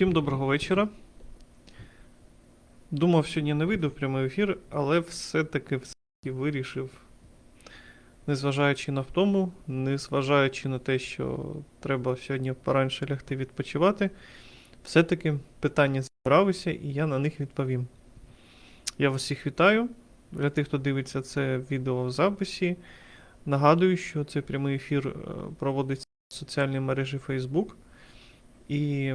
Всім доброго вечора. Думав, сьогодні не вийду в прямий ефір, але все-таки все-таки вирішив, незважаючи на втому, незважаючи на те, що треба сьогодні поранше лягти відпочивати, все-таки питання зібралися і я на них відповім. Я вас всіх вітаю. Для тих, хто дивиться це відео в записі, нагадую, що цей прямий ефір е, проводиться в соціальній мережі Facebook. І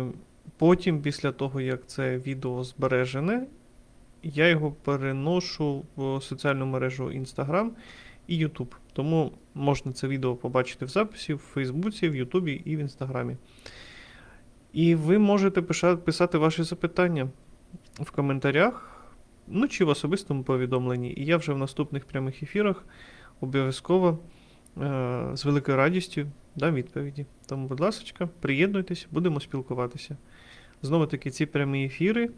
потім, після того, як це відео збережене, я його переношу в соціальну мережу Instagram і YouTube. Тому можна це відео побачити в записі в Фейсбуці, в Ютубі і в Інстаграмі. І ви можете писати ваші запитання в коментарях, ну чи в особистому повідомленні. І я вже в наступних прямих ефірах обов'язково е- з великою радістю дам відповіді. Тому, будь ласка, приєднуйтесь, будемо спілкуватися. Знову таки, ці прямі ефіри,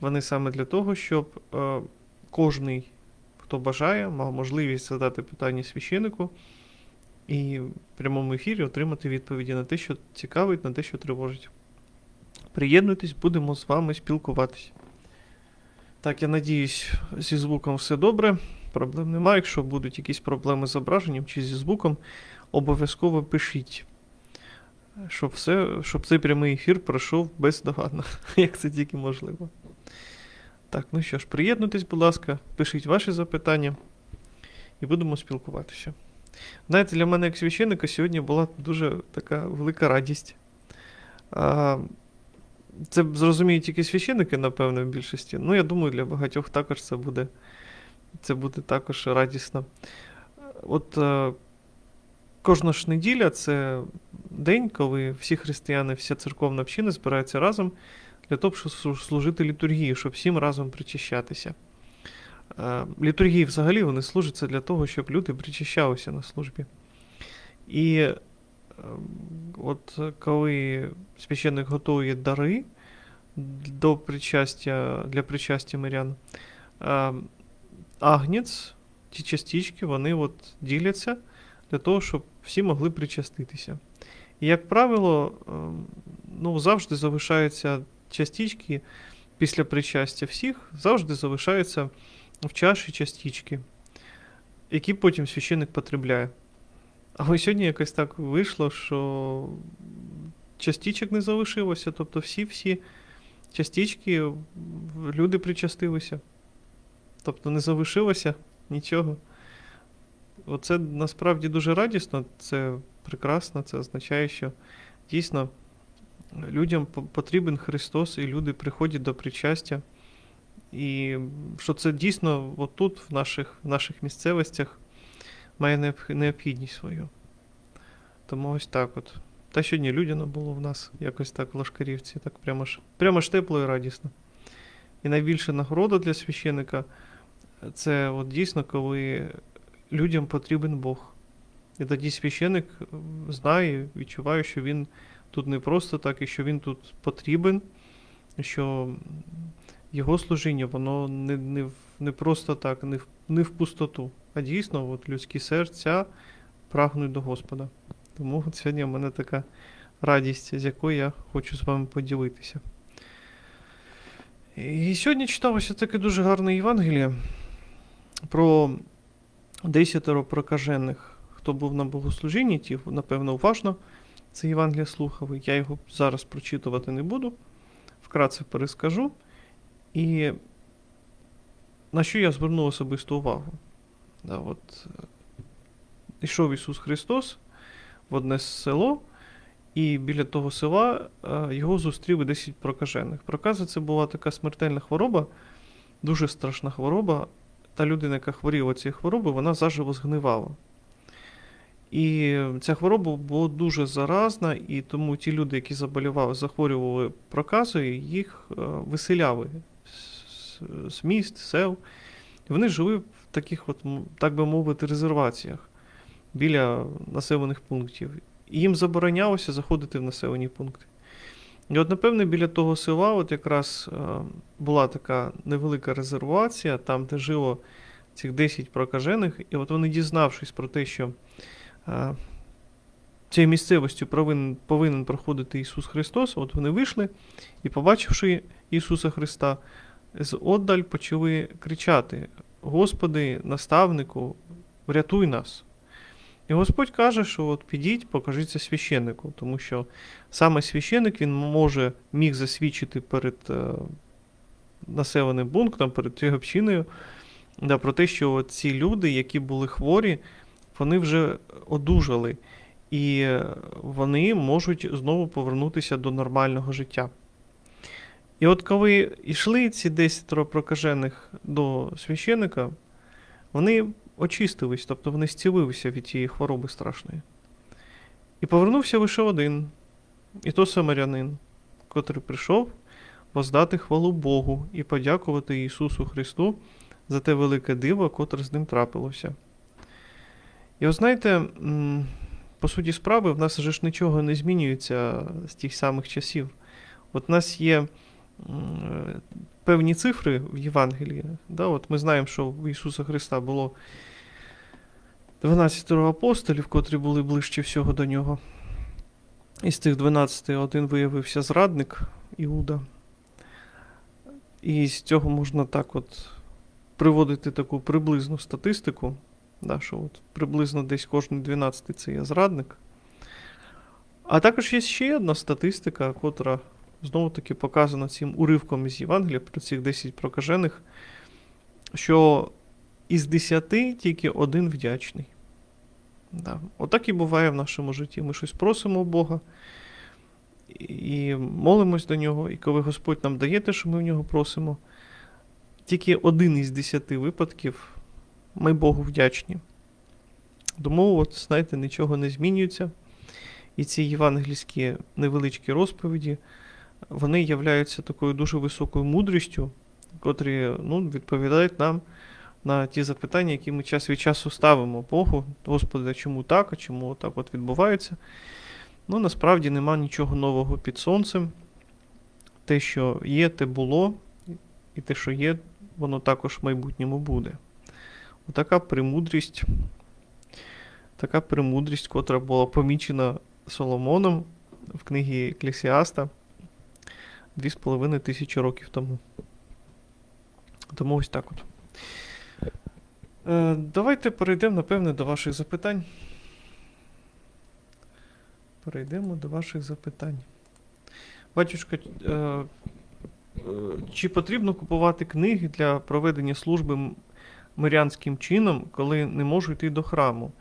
вони саме для того, щоб е, кожний, хто бажає, мав можливість задати питання священику і в прямому ефірі отримати відповіді на те, що цікавить, на те, що тривожить. Приєднуйтесь, будемо з вами спілкуватися. Так, я надіюсь, зі звуком все добре. Проблем немає. Якщо будуть якісь проблеми з зображенням чи зі звуком, обов'язково пишіть. Щоб, все, щоб цей прямий ефір пройшов бездоганно, як це тільки можливо. Так, ну що ж, приєднуйтесь, будь ласка, пишіть ваші запитання і будемо спілкуватися. Знаєте, для мене як священника сьогодні була дуже така велика радість. Це зрозуміють тільки священники, напевно, в більшості. Ну, я думаю, для багатьох також це буде, це буде також радісно. От е, кожна ж неділя це день, коли всі християни, вся церковна община збираються разом для того, щоб служити літургії, щоб всім разом причащатися. Е, Літургії взагалі вони служаться для того, щоб люди причащалися на службі. І е, от коли священник готує дари до причастя, для причастя мирян, е, агнець, ті частички, вони от діляться для того, щоб всі могли причаститися. І, як правило, ем, ну, завжди залишаються частички після причастя всіх, завжди залишаються в чаші частички, які потім священник потребляє. Але сьогодні якось так вийшло, що частичок не залишилося, тобто всі-всі частички люди причастилися. Тобто не залишилося нічого. Оце насправді дуже радісно, це прекрасно, це означає, що дійсно людям потрібен Христос, і люди приходять до причастя. І що це дійсно отут, в наших, в наших місцевостях, має необхідність свою. Тому ось так от. Та сьогодні людяно було в нас якось так в Лашкарівці, так прямо ж, прямо ж тепло і радісно. І найбільша нагорода для священика це от дійсно, коли людям потрібен Бог. І тоді священик м, знає, відчуває, що він тут не просто так, і що він тут потрібен, що його служіння, воно не, не, не просто так, не в, не в пустоту, а дійсно от людські серця прагнуть до Господа. Тому сьогодні в мене така радість, з якою я хочу з вами поділитися. І сьогодні читалося таке дуже гарне Євангеліє про десятеро прокажених, хто був на богослужінні, ті, напевно, уважно це Євангеліє слухав. Я його зараз прочитувати не буду, вкратце перескажу. І на що я звернув особисту увагу? Да, от, е, йшов Ісус Христос в одне село, і біля того села е, його зустріли 10 прокажених. Проказа це була така смертельна хвороба, дуже страшна хвороба. Та людина, яка хворіла цією хворобою, вона заживо згнивала. І ця хвороба була дуже заразна, і тому ті люди, які заболівали, захворювали проказою, їх е, виселяли з, міст, сел. Вони жили в таких, от, так би мовити, резерваціях біля населених пунктів. І їм заборонялося заходити в населені пункти. І от, напевне, біля того села, от якраз е, була така невелика резервація, там, де жило цих 10 прокажених, і от вони, дізнавшись про те, що е, цією місцевістю повинен, повинен проходити Ісус Христос. От вони вийшли і, побачивши Ісуса Христа, з отдаль почали кричати: Господи, наставнику, врятуй нас. І Господь каже, що от підіть, покажіться священнику, тому що саме священник він може міг засвідчити перед е, населеним пунктом, перед цією общиною, да, про те, що ці люди, які були хворі, вони вже одужали, і е, вони можуть знову повернутися до нормального життя. І от коли йшли ці 10 прокажених до священика, вони очистились, тобто вони зцілилися від цієї хвороби страшної. І повернувся лише один, і то самарянин, котрий прийшов воздати хвалу Богу і подякувати Ісусу Христу за те велике диво, котре з ним трапилося. І от знаєте, по суті справи, в нас же ж нічого не змінюється з тих самих часів. От у нас є певні цифри в Євангелії. Да? От ми знаємо, що в Ісуса Христа було 12 апостолів, котрі були ближче всього до нього. Із тих 12 один виявився зрадник Іуда. І з цього можна так от приводити таку приблизну статистику, да, що от приблизно десь кожен 12 це є зрадник. А також є ще одна статистика, котра знову таки показана цим уривком із Євангелія про цих 10 прокажених, що із 10 тільки один вдячний. Да. Отак і буває в нашому житті. Ми щось просимо у Бога і молимось до нього, і коли Господь нам дає те, що ми в нього просимо, тільки один із десяти випадків ми Богу вдячні. Тому, от, знаєте, нічого не змінюється. І ці євангельські невеличкі розповіді, вони являються такою дуже високою мудрістю, котрі ну, відповідають нам на ті запитання, які ми час від часу ставимо Богу. Господи, чому так, а чому так от відбувається? Ну, насправді нема нічого нового під сонцем. Те, що є, те було, і те, що є, воно також в майбутньому буде. Отака премудрість, така премудрість, котра була помічена Соломоном в книгі Еклесіаста 2,5 тисячі років тому. Тому ось так от. Е, давайте перейдемо, напевне, до ваших запитань. Перейдемо до ваших запитань. Батюшка, е, е, чи потрібно купувати книги для проведення служби мирянським чином, коли не можу йти до храму?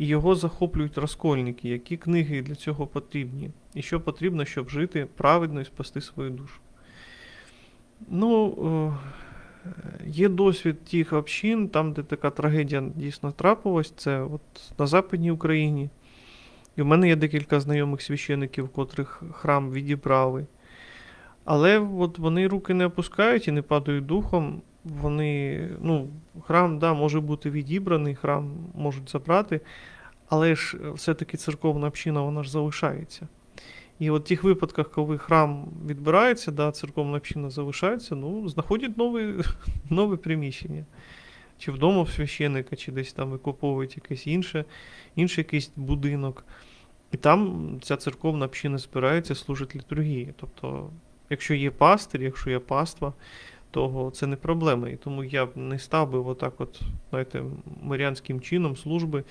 І його захоплюють розкольники. Які книги для цього потрібні? І що потрібно, щоб жити праведно і спасти свою душу? Ну, е, є досвід тих общин, там, де така трагедія дійсно трапилась, це от на Западній Україні. І в мене є декілька знайомих священиків, котрих храм відібрали. Але от вони руки не опускають і не падають духом. Вони, ну, храм, да, може бути відібраний, храм можуть забрати, але ж все-таки церковна община вона ж залишається. І от в тих випадках, коли храм відбирається, да, церковна община залишається, ну, знаходять нове, нове приміщення. Чи вдома в священика, чи десь там викуповують якесь інше, інший якийсь будинок. І там ця церковна община збирається, служить літургії. Тобто, якщо є пастир, якщо є паства, то це не проблема. І тому я б не став би отак, от, знаєте, мирянським чином служби.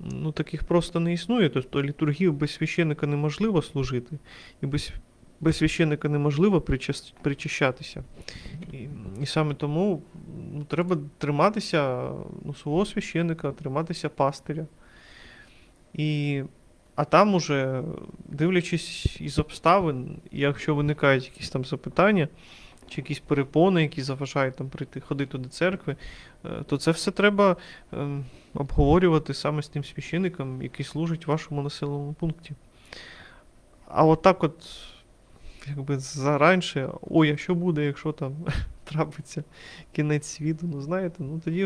Ну, таких просто не існує. Тобто літургію без священика неможливо служити, і без, без священика неможливо причащатися. І, і саме тому ну, треба триматися ну, свого священика, триматися пастиря. І, а там уже, дивлячись із обставин, якщо виникають якісь там запитання, чи якісь перепони, які заважають там прийти ходити до церкви, е, то це все треба ем, обговорювати саме з тим священником, який служить в вашому населеному пункті. А от так от, якби заранше, ой, а що буде, якщо там трапиться кінець світу, ну знаєте, ну тоді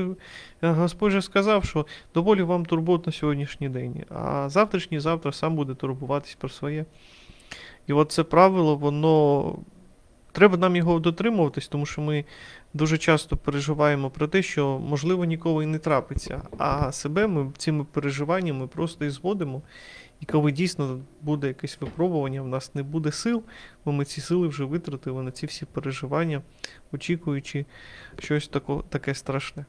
е, Господь же сказав, що доволі вам турбот на сьогоднішній день, а завтрашній завтра сам буде турбуватись про своє. І от це правило, воно. Треба нам його дотримуватись, тому що ми дуже часто переживаємо про те, що можливо ніколи і не трапиться. А себе ми цими переживаннями просто і зводимо І коли дійсно буде якесь випробування, в нас не буде сил, бо ми ці сили вже витратили на ці всі переживання, очікуючи щось тако, таке страшне.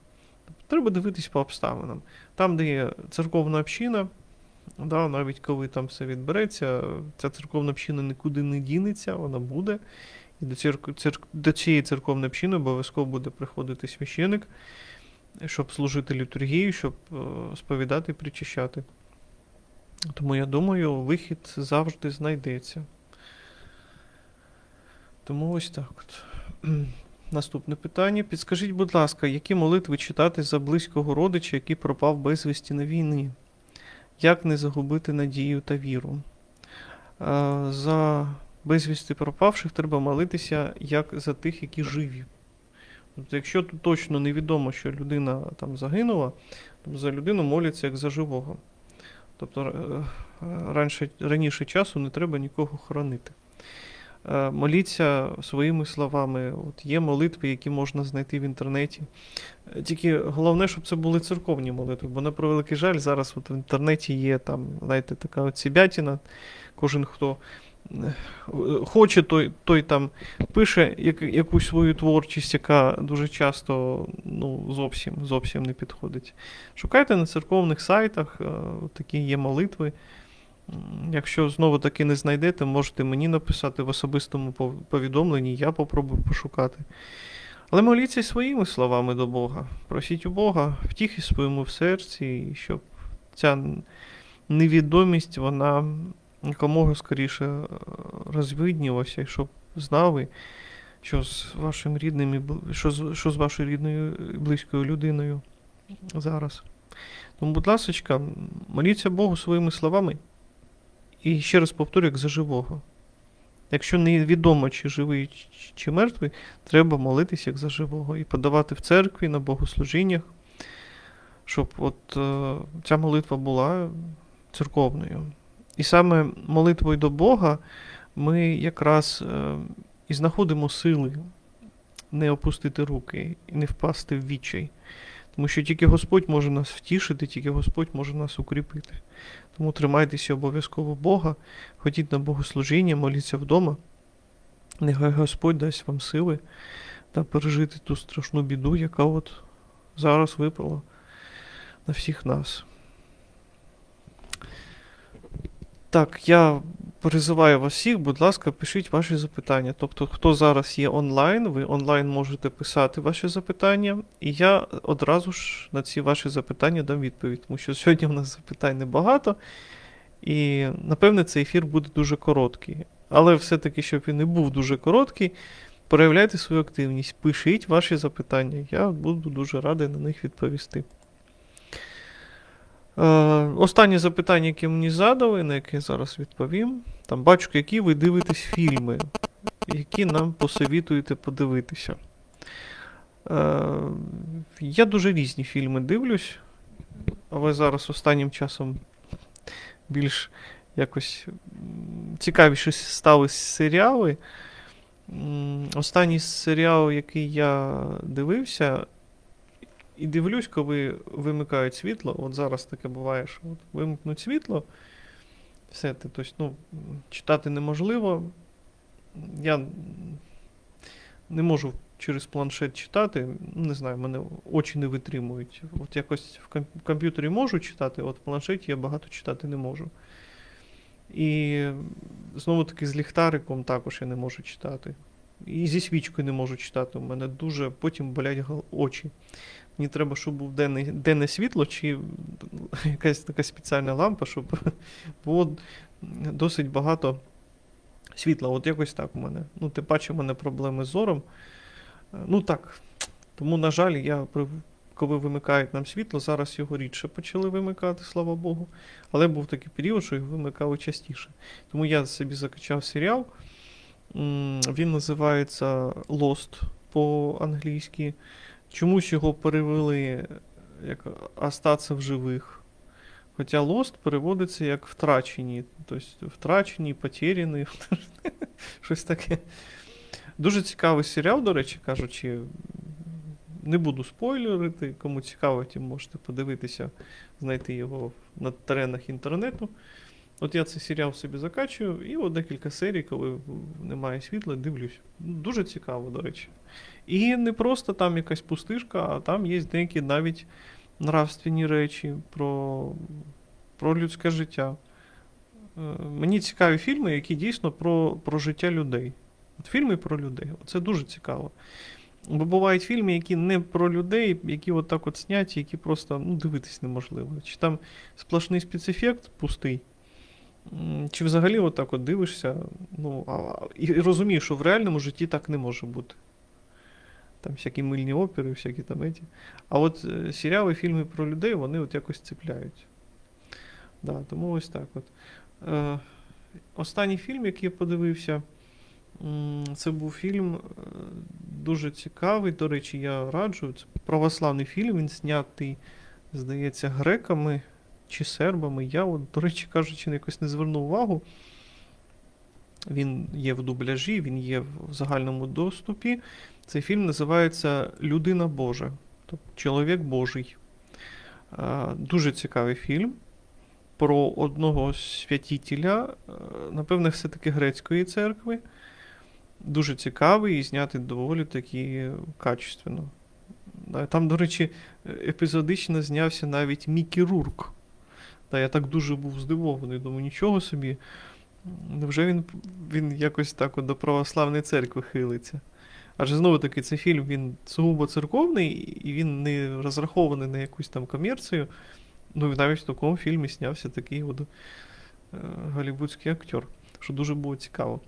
Треба дивитись по обставинам. Там, де є церковна община, да, навіть коли там все відбереться, ця церковна община нікуди не дінеться, вона буде. І до, церк... Церк... до цієї церковної общини обов'язково буде приходити священик, щоб служити літургію, щоб е, сповідати і причащати. Тому я думаю, вихід завжди знайдеться. Тому ось так от. Наступне питання. Підскажіть, будь ласка, які молитви читати за близького родича, який пропав безвісті на війні? Як не загубити надію та віру? Е, За безвісти пропавших треба молитися як за тих, які живі. Тобто, якщо тут точно невідомо, що людина там загинула, то за людину моляться як за живого. Тобто е, раніше, раніше часу не треба нікого хоронити. Е, Моліться своїми словами. От є молитви, які можна знайти в інтернеті. Е, Тільки головне, щоб це були церковні молитви, бо на превеликий жаль, зараз от в інтернеті є там, знаєте, така от сібятіна. Кожен, хто хоче, той, той там пише як, якусь свою творчість, яка дуже часто ну, зовсім, зовсім не підходить. Шукайте на церковних сайтах, е, такі є молитви. Якщо знову таки не знайдете, можете мені написати в особистому повідомленні, я попробую пошукати. Але моліться своїми словами до Бога. Просіть у Бога втіхи своєму в серці, щоб ця невідомість вона якомога скоріше е, розвиднілася, і щоб знали, що з вашим рідним і що з, що з вашою рідною і близькою людиною зараз. Тому, будь ласка, моліться Богу своїми словами. І ще раз повторю, як за живого. Якщо невідомо, чи живий, чи мертвий, треба молитися як за живого і подавати в церкві на богослужіннях, щоб от е, ця молитва була церковною. І саме молитвою до Бога ми якраз е, і знаходимо сили не опустити руки і не впасти в відчай. Тому що тільки Господь може нас втішити, тільки Господь може нас укріпити. Тому тримайтеся обов'язково Бога, ходіть на богослужіння, моліться вдома. Нехай Господь дасть вам сили та пережити ту страшну біду, яка от зараз випала на всіх нас. Так, я призиваю вас всіх, будь ласка, пишіть ваші запитання. Тобто, хто зараз є онлайн, ви онлайн можете писати ваші запитання, і я одразу ж на ці ваші запитання дам відповідь, тому що сьогодні в нас запитань небагато, і напевне цей ефір буде дуже короткий. Але все-таки, щоб він не був дуже короткий, проявляйте свою активність, пишіть ваші запитання. Я буду дуже радий на них відповісти. Е, останнє запитання, яке мені задали, на яке я зараз відповім. Там бачу, які ви дивитесь фільми, які нам посовітуєте подивитися. Е, я дуже різні фільми дивлюсь, але зараз останнім часом більш якось цікавіше стали серіали. Останній серіал, який я дивився, і дивлюсь, коли вимикають світло. От зараз таке буває, що от вимкнуть світло, все, ти, тобто, ну, читати неможливо. Я не можу через планшет читати. Не знаю, мене очі не витримують. От якось в в комп'ютері можу читати, от в планшеті я багато читати не можу. І знову таки з ліхтариком також я не можу читати. І зі свічкою не можу читати. У мене дуже потім болять очі. Мені треба, щоб був денне, денне світло, чи якась така спеціальна лампа, щоб було досить багато світла. От якось так у мене. Ну, тим паче, у мене проблеми з зором. Ну так. Тому, на жаль, я коли вимикають нам світло, зараз його рідше почали вимикати, слава Богу. Але був такий період, що його вимикали частіше. Тому я собі закачав серіал. Він називається Lost по-англійськи. Чомусь його перевели як остаться в живих. Хоча Lost переводиться як втрачені. Тобто втрачені, потеряні. Щось таке. Дуже цікавий серіал, до речі, кажучи. Не буду спойлерити. Кому цікаво, тим можете подивитися, знайти його на теренах інтернету. От я цей серіал собі закачую, і от декілька серій, коли немає світла, дивлюсь. Дуже цікаво, до речі. І не просто там якась пустишка, а там є деякі навіть нравственні речі про, про людське життя. Е, Мені цікаві фільми, які дійсно про, про життя людей. От фільми про людей. Це дуже цікаво. Бо бувають фільми, які не про людей, які от так от сняті, які просто ну, дивитись неможливо. Чи там сплошний спецефект пустий, чи взагалі от так от дивишся, ну, а- і розумієш, що в реальному житті так не може бути. Там всякі мильні опери, всякі там еті. А от е, серіали, фільми про людей, вони от якось цепляють. Да, тому ось так от. Е, останній фільм, який я подивився, це був фільм е, дуже цікавий. До речі, я раджу. Це православний фільм, він знятий, здається, греками чи сербами. Я, от, до речі, кажучи, якось не звернув увагу. Він є в дубляжі, він є в загальному доступі. Цей фільм називається Людина Божа, тобто Чоловік Божий. Дуже цікавий фільм про одного святителя, е, напевне, все-таки грецької церкви. Дуже цікавий і знятий доволі таки качественно. Там, до речі, епізодично знявся навіть Мікі Рурк. Та я так дуже був здивований, думаю, нічого собі. Невже він, він якось так от до православної церкви хилиться? Адже знову таки, цей фільм він сугубо церковний, і він не розрахований на якусь там комерцію. Ну і навіть в такому фільмі знявся такий от е, голівудський актер, що дуже було цікаво.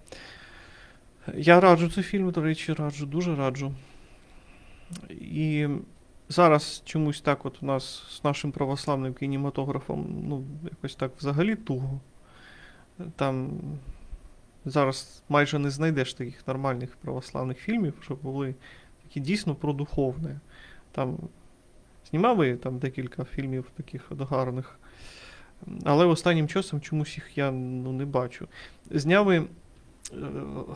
Я раджу цей фільм, до речі, раджу, дуже раджу. І зараз чомусь так от у нас з нашим православним кінематографом, ну, якось так взагалі туго. Там зараз майже не знайдеш таких нормальних православних фільмів, щоб були такі дійсно про духовне. Там знімали там декілька фільмів таких гарних. Але останнім часом чомусь їх я ну, не бачу. Зняли е,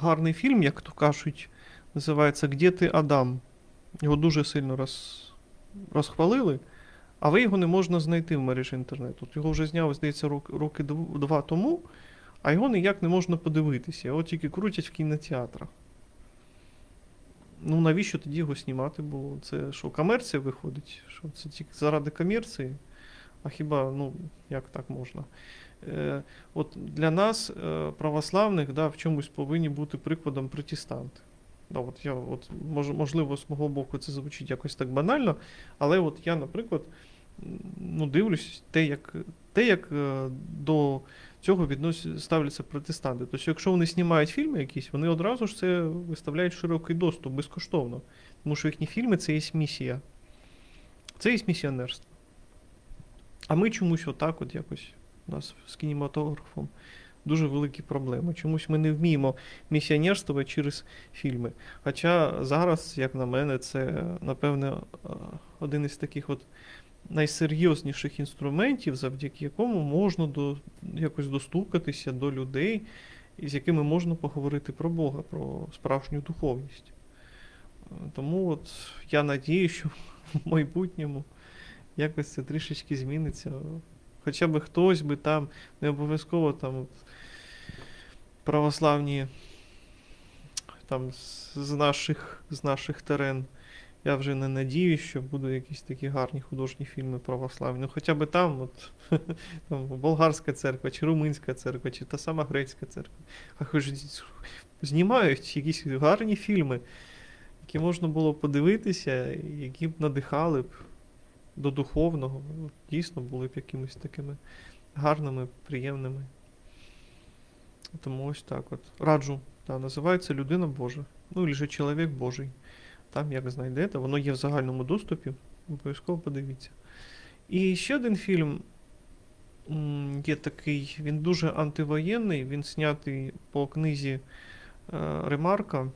гарний фільм, як то кажуть, називається Где ти Адам? Його дуже сильно роз, розхвалили, але його не можна знайти в мережі інтернету. От Його вже зняли, здається, роки, два тому, а його ніяк не можна подивитися. Його тільки крутять в кінотеатрах. Ну, навіщо тоді його знімати було? Це що, комерція виходить? Що це тільки заради комерції? А хіба, ну, як так можна? Е, от для нас, е, православних, да, в чомусь повинні бути прикладом протестанти. Да, от я, от, мож, можливо, з мого боку це звучить якось так банально, але от я, наприклад, ну, дивлюсь те, як, те, як е, до цього відносять, ставляться протестанти. Тобто, якщо вони знімають фільми якісь, вони одразу ж це виставляють широкий доступ безкоштовно. Тому що їхні фільми це є місія. Це є місіонерство. А ми чомусь отак, от якось у нас з кінематографом дуже великі проблеми. Чомусь ми не вміємо місіонерствувати через фільми. Хоча зараз, як на мене, це, напевне, один із таких от найсерйозніших інструментів, завдяки якому можна до, якось достукатися до людей, з якими можна поговорити про Бога, про справжню духовність. Тому от я надію, що в майбутньому якось це трішечки зміниться. Хоча б хтось би там, не обов'язково там православні там з- наших, з наших терен. Я вже не надіюсь, що будуть якісь такі гарні художні фільми православні. Ну хоча б там, от, там болгарська церква, чи румунська церква, чи та сама грецька церква. А хоч знімають якісь гарні фільми, які можна було подивитися, які б надихали б до духовного, ну, дійсно були б якимись такими гарними, приємними. Тому ось так от. Раджу. Та, називається Людина Божа. Ну, же Чоловік Божий. Там, як знайдете, воно є в загальному доступі. Обов'язково подивіться. І ще один фільм є такий, він дуже антивоєнний, він знятий по книзі е, Ремарка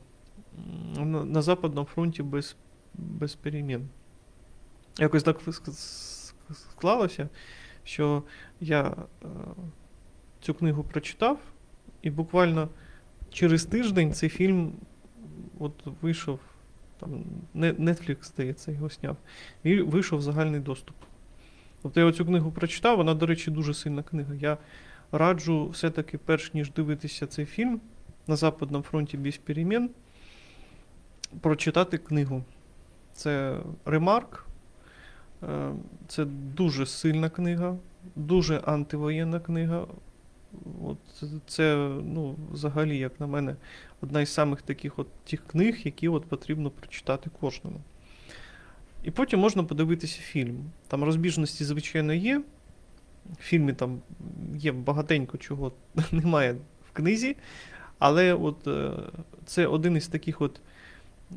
на, Западному фронті без, без перемін. Якось так ск- ск- склалося, що я е, цю книгу прочитав, і буквально через тиждень цей фільм от вийшов. Там Netflix, здається, його сняв. І вийшов в загальний доступ. Тобто я цю книгу прочитав, вона, до речі, дуже сильна книга. Я раджу все-таки, перш ніж дивитися цей фільм на Западному фронті без перемін, прочитати книгу. Це Ремарк. Е, Це дуже сильна книга, дуже антивоєнна книга. От це, ну, взагалі, як на мене, одна із самих таких от тих книг, які от потрібно прочитати кожному. І потім можна подивитися фільм. Там розбіжності, звичайно, є. В фільмі там є багатенько чого немає в книзі, але от е, це один із таких от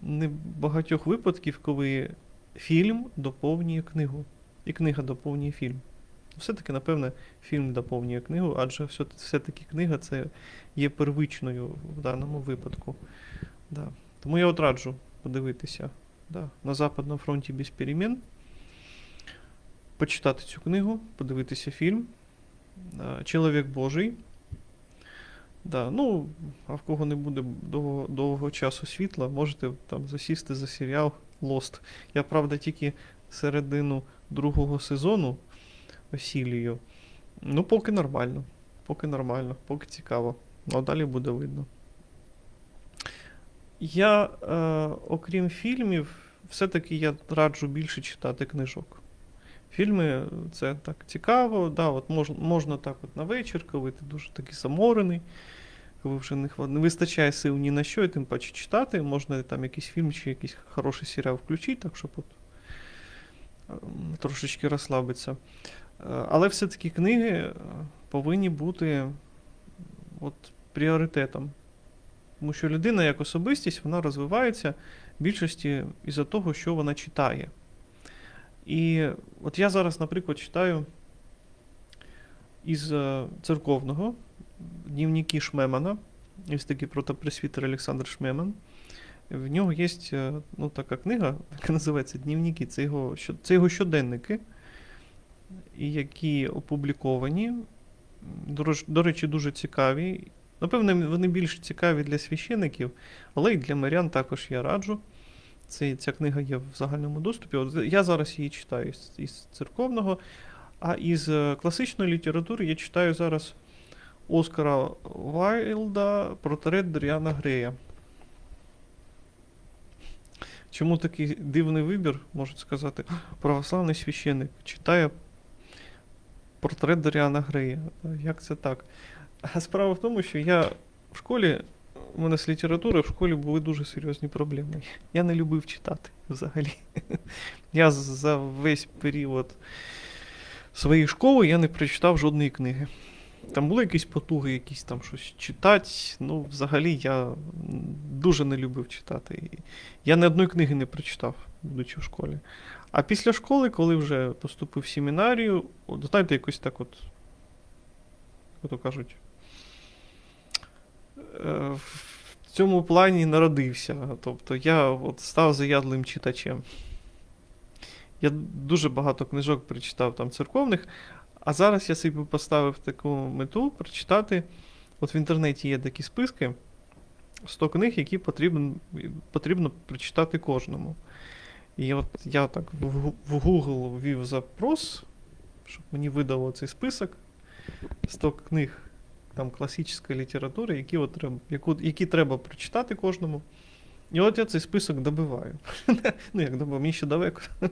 небагатьох випадків, коли фільм доповнює книгу, і книга доповнює фільм. Все-таки, напевне, фільм доповнює книгу, адже все- все-таки книга це є первичною в даному випадку. Да. Тому я от раджу подивитися да, на Западному фронті без перемін, почитати цю книгу, подивитися фільм. Чоловік Божий. Да, ну, а в кого не буде довго, довгого часу світла, можете там засісти за серіал Lost. Я, правда, тільки середину другого сезону осілюю. Ну, поки нормально. Поки нормально, поки цікаво. Ну, а далі буде видно. Я, е, окрім фільмів, все-таки я раджу більше читати книжок. Фільми це так цікаво, да, от мож, можна так от на вечір, коли ти дуже такий заморений, коли вже не, хва- не вистачає сил ні на що, і тим паче читати, можна там якийсь фільм чи якийсь хороший серіал включити, так щоб от, ем, трошечки розслабитися. Але все-таки книги е, повинні бути от, пріоритетом. Тому що людина як особистість вона розвивається в більшості із-за того, що вона читає. І от я зараз, наприклад, читаю із е, церковного дневники Шмемана, є такий протопресвітер Олександр Шмеман. В нього є е, ну, така книга, яка називається Дневники. Це його, це його щоденники, які опубліковані. До, речі, дуже цікаві. Напевно, вони більш цікаві для священиків, але й для мирян також я раджу. Це, ця книга є в загальному доступі. От я зараз її читаю із, із церковного, а із е, класичної літератури я читаю зараз Оскара Вайлда портрет Дріана Грея. Чому такий дивний вибір, можуть сказати, православний священник читає портрет Доріана Грея. Як це так? Справа в тому, що я в школі, у мене з літератури в школі були дуже серйозні проблеми. Я не любив читати взагалі. Я за весь період своєї школи я не прочитав жодної книги. Там були якісь потуги, якісь там щось читати. Ну, взагалі, я дуже не любив читати. Я ні одної книги не прочитав, будучи в школі. А після школи, коли вже поступив в семінарію, от, знаєте, якось так от, то кажуть, е, в цьому плані народився. Тобто я от став заядлим читачем. Я дуже багато книжок прочитав там церковних, а зараз я собі поставив таку мету прочитати. От в інтернеті є такі списки 100 книг, які потрібно, потрібно прочитати кожному. І от я так в, Google ввів запрос, щоб мені видало цей список 100 книг там класичної літератури, які, от яку, які треба прочитати кожному. І от я цей список добиваю. ну, як добив, мені ще далеко.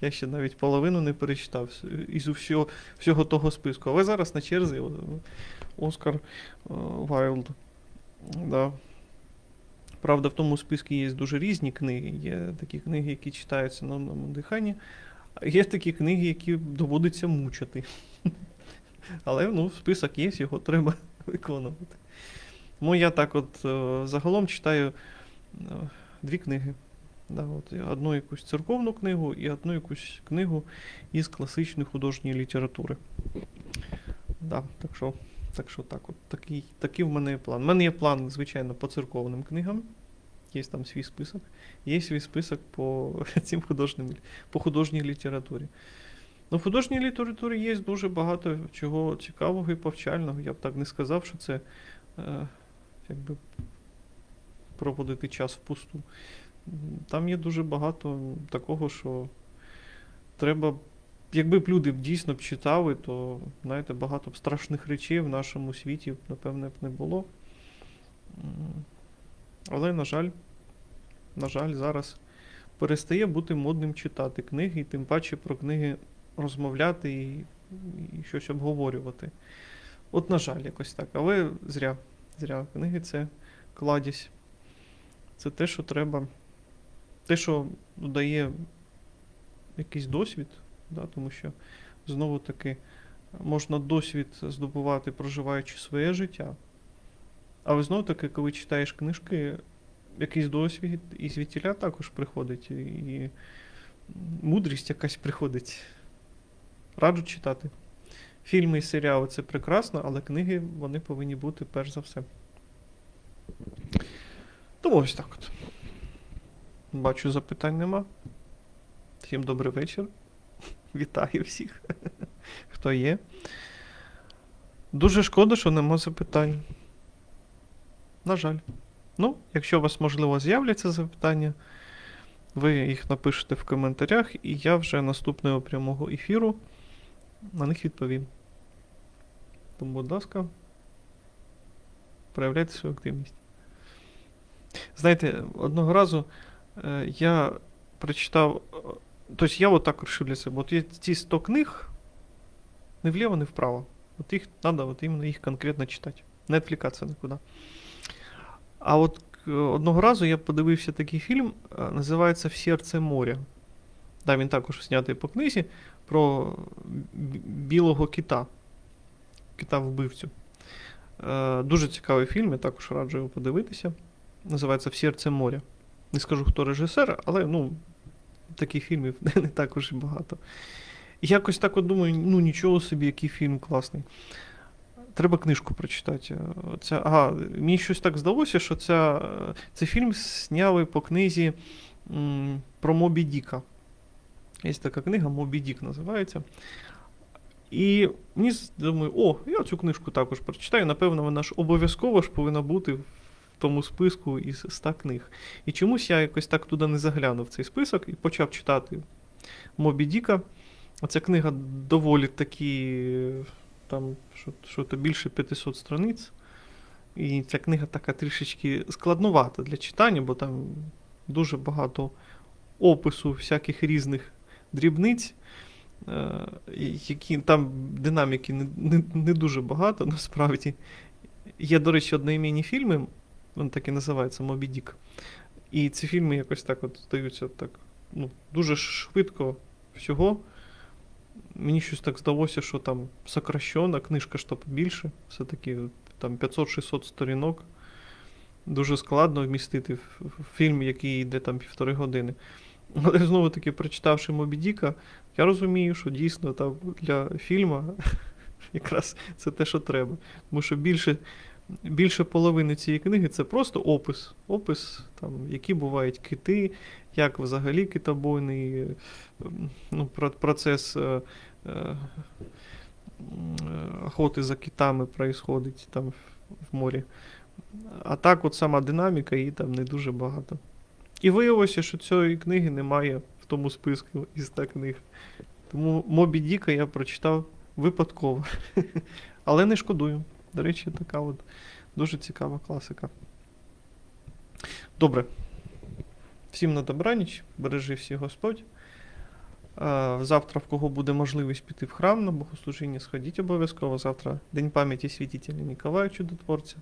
Я ще навіть половину не перечитав із всього, всього того списку. Але зараз на черзі Оскар е, Вайлд. Да. Правда, в тому списку є дуже різні книги. Є такі книги, які читаються на одному диханні, а є такі книги, які доводиться мучити. Але ну, список є, його треба виконувати. Тому я так от е, загалом читаю е, дві книги. Да, от, одну якусь церковну книгу і одну якусь книгу із класичної художньої літератури. Да, так що, так що так, от, такий, такий в мене є план. У мене є план, звичайно, по церковним книгам. Є там свій список. Є свій список по цим художнім, по художній літературі. Ну, в художній літературі є дуже багато чого цікавого і повчального. Я б так не сказав, що це е, якби проводити час впусту. Там є дуже багато такого, що треба якби б люди дійсно б читали, то знаєте, багато б страшних речей в нашому світі, напевне, б не було. Але, на жаль, на жаль, зараз перестає бути модним читати книги, і тим паче про книги розмовляти і, і щось обговорювати. От, на жаль, якось так. Але зря. Зря. Книги це кладість. Це те, що треба. Те, що дає якийсь досвід, да, тому що знову таки можна досвід здобувати, проживаючи своє життя. Але знову таки, коли читаєш книжки, якийсь досвід і звідтіля також приходить, і мудрість якась приходить. Раджу читати. Фільми і серіали це прекрасно, але книги вони повинні бути перш за все. Тому ось так от. Бачу, запитань нема. Всім добрий вечір. Вітаю всіх, хто є. Дуже шкода, що нема запитань. На жаль. Ну, якщо у вас, можливо, з'являться запитання, ви їх напишете в коментарях, і я вже наступного прямого ефіру на них відповім. Тому, будь ласка, проявляйте свою активність. Знаєте, одного разу е, я прочитав. Тобто я вот так решил для себе. От є ці 100 книг, не вліво, не вправо. От їх треба от іменно їх конкретно читати. Не відвлікатися нікуди. А от е, одного разу я подивився такий фільм, е, називається В серце моря. Да, він також знятий по книзі про білого кита. Кита-вбивцю. Е, дуже цікавий фільм, я також раджу його подивитися. Називається В серце моря. Не скажу, хто режисер, але ну, таких фільмів не також і багато. Якось так от думаю, ну нічого собі, який фільм класний. Треба книжку прочитати. Це, ага, мені щось так здалося, що ця, цей фільм зняли по книзі м, про Мобі Діка. Є така книга Мобі Дік називається. І мені думаю, о, я цю книжку також прочитаю. Напевно, вона ж обов'язково ж повинна бути тому списку із 100 книг. І чомусь я якось так туди не заглянув цей список і почав читати Мобі Діка. Ця книга доволі такі, там, що, що то більше 500 страниць. І ця книга така трішечки складнувата для читання, бо там дуже багато опису всяких різних дрібниць, е, які там динаміки не, не, не дуже багато насправді. Є, до речі, одноіменні фільми, він так і називається Мобі Дік. І ці фільми якось так от здаються так, ну, дуже швидко всього. Мені щось так здалося, що там сокращена, книжка ж то побільше, все-таки там 500-600 сторінок. Дуже складно вмістити в, фільм, який йде там півтори години. Але знову таки, прочитавши Мобі Діка, я розумію, що дійсно там для фільму якраз це те, що треба. Тому що більше, більше половини цієї книги це просто опис. Опис, там, які бувають кити, як взагалі китобойний ну, процес е, е, охоти за китами происходить там в, морі. А так, от сама динаміка, її там не дуже багато. І виявилося, що цієї книги немає в тому списку із 100 книг. Тому Мобі Діка я прочитав випадково. Але не шкодую. До речі, така от дуже цікава класика. Добре. Всім на добраніч, бережи всіх Господь. Завтра, в кого буде можливість піти в храм на богослужіння, сходіть обов'язково. Завтра День пам'яті святителя Ніколая Чудотворця.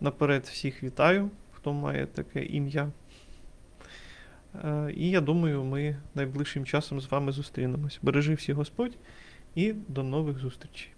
Наперед всіх вітаю, хто має таке ім'я. Е, І я думаю, ми найближчим часом з вами зустрінемось. Бережи всіх Господь і до нових зустрічей.